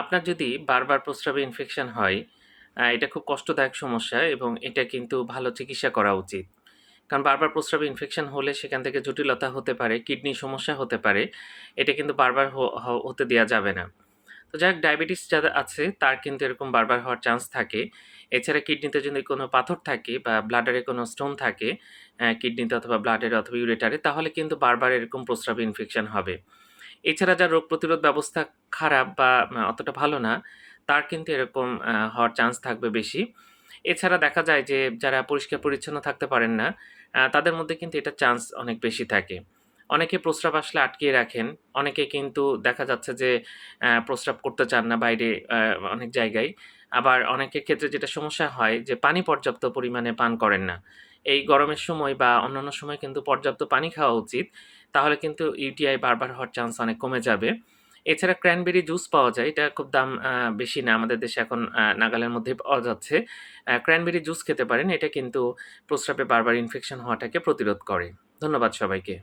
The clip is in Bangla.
আপনার যদি বারবার প্রস্রাবে ইনফেকশন হয়, এটা খুব কষ্টদায়ক সমস্যা এবং এটা কিন্তু ভালো চিকিৎসা করা উচিত। কারণ বারবার প্রস্রাবে ইনফেকশন হলে সেখান থেকে জটিলতা হতে পারে, কিডনির সমস্যা হতে পারে। এটা কিন্তু বারবার হতে দেওয়া যাবে না। তো যাই হোক ডায়াবেটিস যাদের আছে তার কিন্তু এরকম বারবার হওয়ার চান্স থাকে। এছাড়া কিডনিতে যদি কোনো পাথর থাকে বা ব্লাডারে কোনো স্টোন থাকে, কিডনিতে অথবা ব্লাডারে অথবা ইউরেটারে তাহলে কিন্তু বারবার এরকম প্রস্রাবে ইনফেকশন হবে। এছাড়া যার রোগ প্রতিরোধ ব্যবস্থা খারাপ বা অতটা ভালো না, তার কিন্তু এরকম হওয়ার চান্স থাকবে বেশি। এছাড়া দেখা যায় যে যারা পরিষ্কার-পরিচ্ছন্ন থাকতে পারেন না, তাদের মধ্যে কিন্তু এটার চান্স অনেক বেশি থাকে। অনেকে প্রস্রাব আসলে আটকিয়ে রাখেন। অনেকে কিন্তু দেখা যাচ্ছে যে প্রস্রাব করতে চান না বাইরে অনেক জায়গায়। আবার অনেকের ক্ষেত্রে যেটা সমস্যা হয় যে পানি পর্যাপ্ত পরিমাণে পান করেন না। এই গরমের সময় বা অন্যান্য সময় কিন্তু পর্যাপ্ত পানি খাওয়া উচিত। তাহলে কিন্তু ইউটিআই বারবার হওয়ার চান্স অনেক কমে যাবে। এছাড়া ক্র্যানবেরি জুস পাওয়া যায়। এটা খুব দাম বেশি না। আমাদের দেশে এখন নাগালের মধ্যে পাওয়া যাচ্ছে। ক্র্যানবেরি জুস খেতে পারেন। এটা কিন্তু প্রস্রাবে বারবার ইনফেকশন হওয়াটাকে প্রতিরোধ করে। ধন্যবাদ সবাইকে।